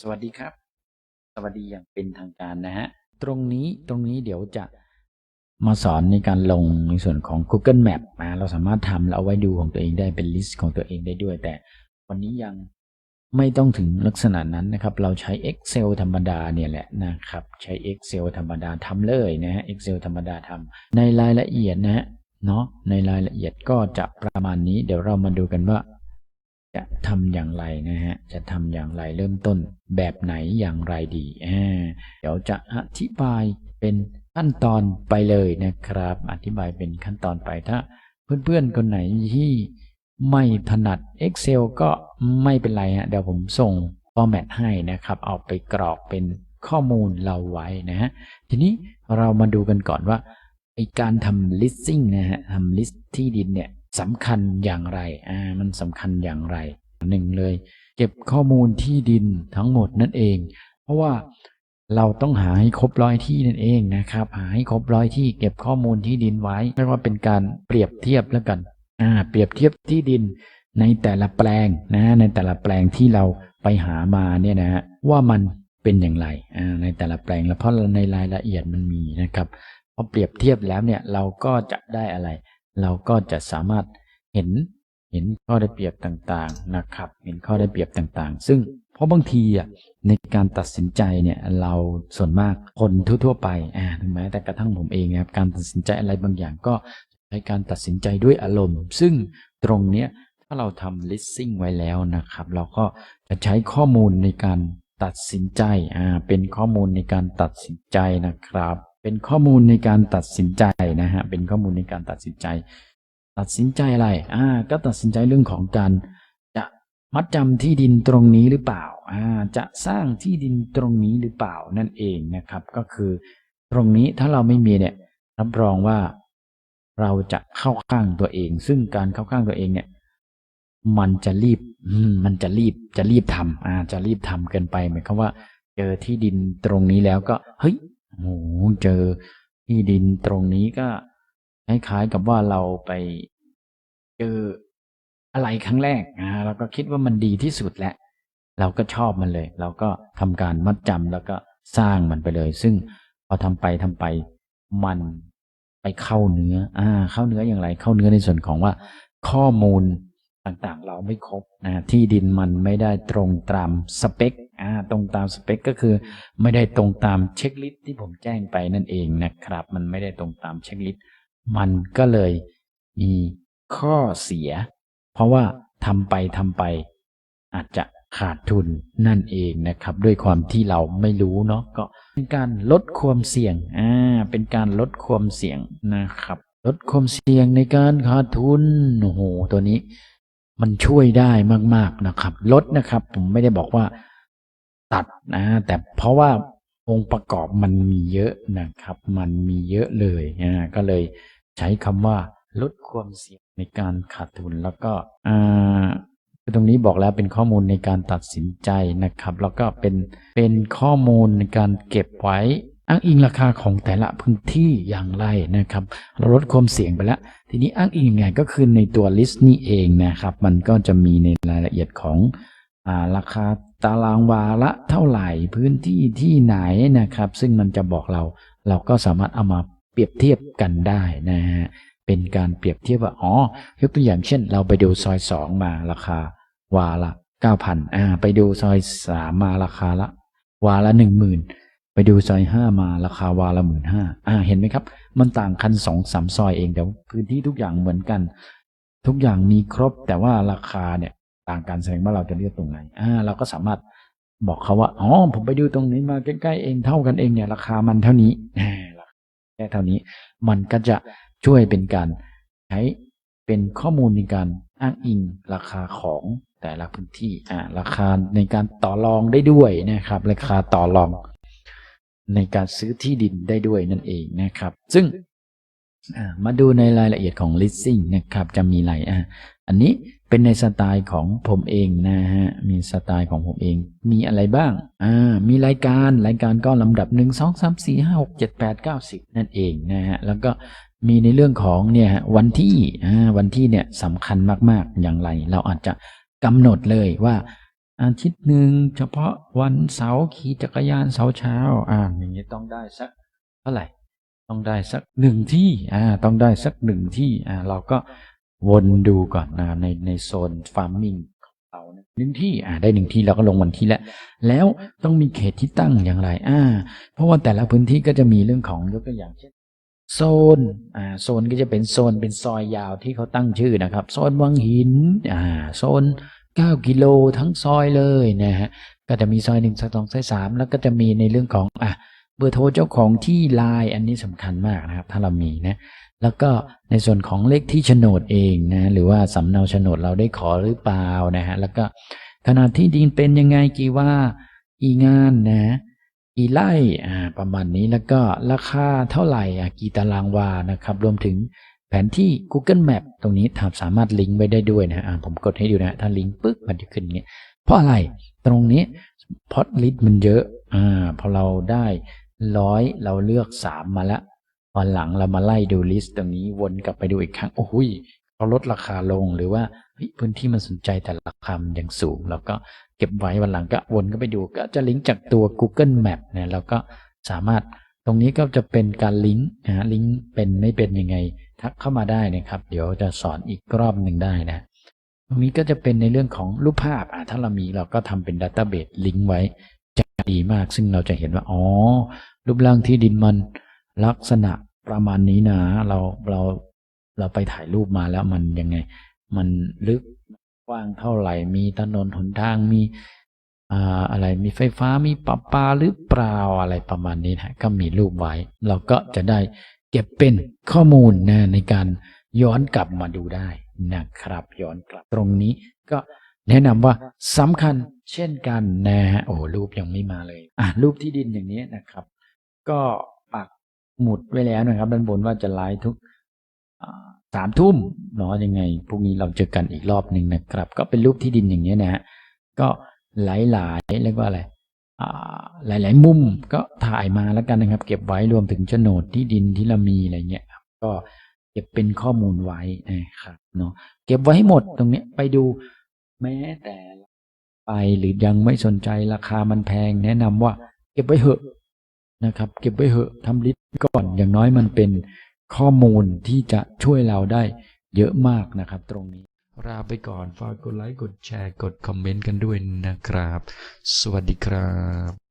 สวัสดีครับ สวัสดีอย่างเป็นทางการนะฮะ ตรงนี้ตรงนี้เดี๋ยวจะมาสอนในการลงในส่วนของ Google Map นะ เราสามารถทำแล้วเอาไว้ดูของตัวเองได้เป็นลิสต์ของตัวเองได้ด้วย แต่วันนี้ยังไม่ต้องถึงลักษณะนั้นนะครับ เราใช้ Excel ธรรมดาเนี่ยแหละนะครับ ใช้ Excel ธรรมดาทำเลยนะฮะ Excel ธรรมดาทำในรายละเอียดนะฮะเนาะในรายละเอียดก็จะประมาณนี้ เดี๋ยวเรามาดูกันว่า จะทำอย่างไรนะฮะ จะทำอย่างไรเริ่มต้นแบบไหนอย่างไรดีอ่าเดี๋ยวจะอธิบายเป็นขั้นตอนไปเลยนะครับ อธิบายเป็นขั้นตอนไปถ้า เพื่อนๆคนไหนที่ไม่ถนัด Excel ก็ไม่เป็นไรฮะเดี๋ยวผมส่ง format ให้นะครับ เอาไปกรอกเป็นข้อมูลเราไว้นะฮะทีนี้เรามาดูกันก่อนว่าไอการทำ listing นะฮะทำ list ที่ดินเนี่ย สำคัญอย่างไร อ่า มันสำคัญอย่างไรหนึ่งเลย เก็บข้อมูลที่ดินทั้งหมดนั่นเอง เพราะว่าเราต้องหาให้ครบร้อยที่นั่นเองนะครับ หาให้ครบร้อยที่เก็บข้อมูลที่ดินไว้เรียกว่าเป็นการเปรียบเทียบแล้วกัน อ่า เปรียบเทียบที่ดินในแต่ละแปลงนะ ในแต่ละแปลงที่เราไปหามาเนี่ยนะฮะว่ามันเป็นอย่างไร อ่า ในแต่ละแปลงแล้วเพราะในรายละเอียดมันมีนะครับพอเปรียบเทียบแล้วเนี่ยเราก็จะได้อะไร เราก็จะสามารถเห็นเห็นข้อได้เปรียบต่างๆนะครับ เห็นข้อได้เปรียบต่างๆ ซึ่งเพราะบางทีอะในการตัดสินใจเนี่ยเราส่วนมากคนทั่วๆไปอ่าถึงแม้แต่กระทั่งผมเองนะครับการตัดสินใจอะไรบางอย่างก็ใช้การตัดสินใจด้วยอารมณ์ ซึ่งตรงเนี้ยถ้าเราทำ listing ไว้แล้วนะครับ เราก็จะใช้ข้อมูลในการตัดสินใจอ่าเป็นข้อมูลในการตัดสินใจนะครับ เป็นข้อมูลในการตัดสินใจนะฮะ เป็นข้อมูลในการตัดสินใจ ตัดสินใจอะไร อ่า ก็ตัดสินใจเรื่องของการ จะมัดจำที่ดินตรงนี้หรือเปล่า อ่า จะสร้างที่ดินตรงนี้หรือเปล่านั่นเองนะครับ ก็คือตรงนี้ถ้าเราไม่มีเนี่ย รับรองว่าเราจะเข้าข้างตัวเอง ซึ่งการเข้าข้างตัวเองเนี่ย มันจะรีบมมันจะรีบ จะรีบทำอ่า จะรีบทำเกินไปหมายความว่า เจอที่ดินตรงนี้แล้วก็ เฮ้ย โอ้โหเจอที่ดินตรงนี้ก็คล้ายๆกับว่าเราไปเจออะไรครั้งแรกอ่าเราก็คิดว่ามันดีที่สุดแล้วเราก็ชอบมันเลย เราก็ทำการมัดจำแล้วก็สร้างมันไปเลย ซึ่งพอทำไปทำไปมันไปเข้าเนื้อ อ่า เข้าเนื้ออย่างไร เข้าเนื้อในส่วนของว่า ข้อมูลต่างๆ เราไม่ครบนะที่ดินมันไม่ได้ตรงตามสเปค อ่าตรงตามสเปคก็คือ ไม่ได้ตรงตามเช็คลิสต์ที่ผมแจ้งไปนั่นเองนะครับ มันไม่ได้ตรงตามเช็คลิสต์มันก็เลยมีข้อเสีย เพราะว่าทำไปทำไป อาจจะขาดทุนนั่นเองนะครับ ด้วยความที่เราไม่รู้เนาะก็เป็นการลดความเสี่ยงอ่าเป็นการลดความเสี่ยงนะครับ ลดความเสี่ยงในการขาดทุนโอ้โหตัวนี้ มันช่วยได้มาก ๆนะครับ ลดนะครับ ผมไม่ได้บอกว่า ตัดนะ แต่เพราะว่าองค์ประกอบมันมีเยอะนะครับ มันมีเยอะเลยอ่าก็เลยใช้คำว่าลดความเสี่ยงในการขาดทุนแล้วก็อ่าตรงนี้บอกแล้วเป็นข้อมูลในการตัดสินใจนะครับ แล้วก็เป็นเป็นข้อมูลในการเก็บไว้อ้างอิงราคาของแต่ละพื้นที่อย่างไรนะครับ เราลดความเสี่ยงไปแล้ว ทีนี้อ้างอิงยังไงก็คือในตัว list นี่เองนะครับ มันก็จะมีในรายละเอียดของอาราคา ตารางวาละเท่าไหร่พื้นที่ที่ไหนนะครับ ซึ่งมันจะบอกเรา เราก็สามารถเอามาเปรียบเทียบกันได้นะฮะเป็นการเปรียบเทียบว่าอ๋อยกตัวอย่างเช่น เราไปดูซอยสองมาราคา วาละเก้าพันอ่าไปดูซอยสามมาราคาละ วาละหนึ่งหมื่นไปดูซอยห้ามาราคาวาละหมื่นห้าอ่าเห็นไหมครับ มันต่างกันสองสามซอยเองแต่พื้นที่ทุกอย่างเหมือนกัน ทุกอย่างมีครบแต่ว่าราคาเนี่ย ต่างกันแสดงว่าเราจะเลือกตรงไหนอ่าเราก็สามารถบอกเขาว่าอ๋อผมไปดูตรงนี้มาใกล้ๆเองเท่ากันเองเนี่ยราคามันเท่านี้แค่เท่านี้ มันก็จะช่วยเป็นการใช้เป็นข้อมูลในการอ้างอิงราคาของแต่ละพื้นที่อ่าราคาในการต่อรองได้ด้วยนะครับ ราคาต่อรองในการซื้อที่ดินได้ด้วยนั่นเองนะครับ ซึ่ง มาดูในรายละเอียดของ listing นะครับ จะมีอะไรอะอันนี้เป็นในสไตล์ของผมเองนะฮะ มีสไตล์ของผมเอง มีอะไรบ้าง อ่า มีรายการ รายการก็ลำดับ 1 2 3 4 5 6 7 8 9 10 นั่นเองนะฮะ แล้วก็มีในเรื่องของเนี่ยฮะวันที่ อ่า วันที่เนี่ยสำคัญมากๆ อย่างไร เราอาจจะกำหนดเลยว่าอาทิตย์หนึ่งเฉพาะวันเสาร์ขี่จักรยานเสาร์เช้า อ่า อย่างนี้ต้องได้สักเท่าไหร่ ต้องได้สักหนึ่งที่อ่าต้องได้สักหนึ่งที่อ่าเราก็วนดูก่อนนะในในโซนฟาร์มมิ่งเราหนึ่งที่อ่าได้หนึ่งที่เราก็ลงวันที่แล้วแล้วต้องมีเขตที่ตั้งอย่างไรอ่าเพราะว่าแต่ละพื้นที่ก็จะมีเรื่องของยกตัวอย่างเช่นโซนอ่าโซนก็จะเป็นโซนเป็นซอยยาวที่เขาตั้งชื่อนะครับ โซนวังหินอ่าโซน 9 กิโลทั้งซอยเลยนะฮะก็จะมีซอยหนึ่งซอยสองซอยสามแล้วก็จะมีในเรื่องของอะ เบอร์โทรเจ้าของที่ไลน์อันนี้สำคัญมากนะครับ ถ้าเรามีนะแล้วก็ในส่วนของเลขที่โฉนดเองนะหรือว่าสำเนาโฉนดเราได้ขอหรือเปล่านะฮะแล้วก็ขนาดที่ดินเป็นยังไงกี่ว่ากี่งานนะกี่ไร่อ่าประมาณนี้แล้วก็ราคาเท่าไหร่อะกี่ตารางวานะครับ รวมถึงแผนที่ Google Map ตรงนี้ทำสามารถลิงก์ไว้ได้ด้วยนะอ่าผมกดให้ดูนะ ถ้าลิงก์ปึ๊บมันจะขึ้นเงี้ยเพราะอะไรตรงนี้พอดลิสต์มันเยอะ อ่าพอเราได้ร้อยเราเลือกสามมาแล้ววันหลังเรามาไล่ดูลิสต์ตรงนี้วนกลับไปดูอีกครั้งโอ้ยเขาลดราคาลงหรือว่าพื้นที่มันสนใจแต่ราคามันยังสูงแล้วก็เก็บไว้วันหลังก็วนก็ไปดูก็จะลิงก์จากตัว Google Map เนี่ยเราก็สามารถตรงนี้ก็จะเป็นการลิงก์นะลิงก์เป็นไม่เป็นยังไง ทักเข้ามาได้นะครับ เดี๋ยวจะสอนอีกรอบหนึ่งได้นะ ตรงนี้ก็จะเป็นในเรื่องของรูปภาพอะถ้าเรามีเราก็ทำเป็นดัต t ้าเบสลิงก์ไว้ จะดีมาก ซึ่งเราจะเห็นว่าอ๋อรูปร่างที่ดินมันลักษณะประมาณนี้นะ เราเราเราไปถ่ายรูปมาแล้วมันยังไง มันลึกกว้างเท่าไหร่ มีถนนหนทางมีอะไรมีไฟฟ้ามีปะปาหรือเปล่าอะไรประมาณนี้นะก็มีรูปไว้ เราก็จะได้เก็บเป็นข้อมูลนะในการย้อนกลับมาดูได้นะครับ ย้อนกลับตรงนี้ก็ แนะนำว่าสำคัญเช่นกันนะฮะโอ้รูปยังไม่มาเลย อะรูปที่ดินอย่างนี้นะครับ ก็ปักหมุดไว้แล้วนะครับด้านบนว่าจะไลฟ์ทุกสามทุ่มเนาะยังไงพรุ่งนี้เราเจอกันอีกรอบหนึ่งนะครับ ก็เป็นรูปที่ดินอย่างเงี้นะฮะก็หลายๆเรียกว่าอะไรอ่าหลายมุมก็ถ่ายมาแล้วกันนะครับ เก็บไว้รวมถึงโฉนดที่ดินที่เรามีอะไรเงี้ยครับก็เก็บเป็นข้อมูลไว้นะครับเนาะเก็บไว้ให้หมดตรงเนี้ยไปดู แม้แต่ไปหรือยังไม่สนใจราคามันแพงแนะนำว่า เก็บไว้เหอะนะครับ เก็บไว้เหอะทำลิสต์ก่อนอย่างน้อยมันเป็นข้อมูลที่จะช่วยเราได้เยอะมากนะครับตรงนี้ลาไปก่อนฝากกดไลค์กดแชร์กดคอมเมนต์กันด้วยนะครับ สวัสดีครับ